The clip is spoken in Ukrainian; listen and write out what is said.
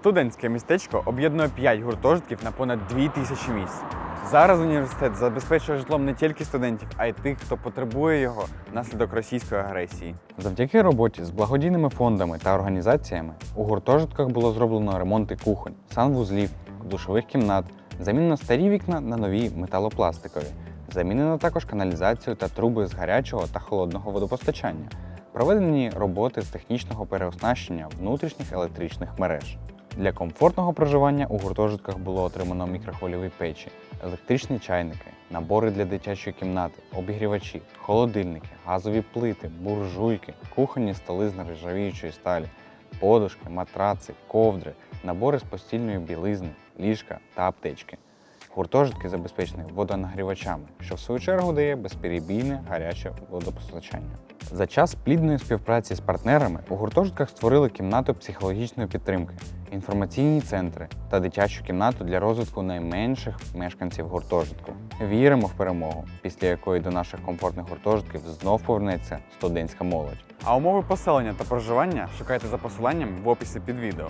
Студентське містечко об'єднує 5 гуртожитків на понад 2 тисячі місць. Зараз університет забезпечує житлом не тільки студентів, а й тих, хто потребує його внаслідок російської агресії. Завдяки роботі з благодійними фондами та організаціями у гуртожитках було зроблено ремонти кухонь, санвузлів, душових кімнат, замінено старі вікна на нові металопластикові. Замінено також каналізацію та труби з гарячого та холодного водопостачання. Проведені роботи з технічного переоснащення внутрішніх електричних мереж. Для комфортного проживання у гуртожитках було отримано мікрохвильові печі, електричні чайники, набори для дитячої кімнати, обігрівачі, холодильники, газові плити, буржуйки, кухонні столи з нержавіючої сталі, подушки, матраци, ковдри, набори з постільної білизни, ліжка та аптечки. Гуртожитки забезпечені водонагрівачами, що в свою чергу дає безперебійне гаряче водопостачання. За час плідної співпраці з партнерами у гуртожитках створили кімнату психологічної підтримки, інформаційні центри та дитячу кімнату для розвитку найменших мешканців гуртожитку. Віримо в перемогу, після якої до наших комфортних гуртожитків знов повернеться студентська молодь. А умови поселення та проживання шукайте за посиланням в описі під відео.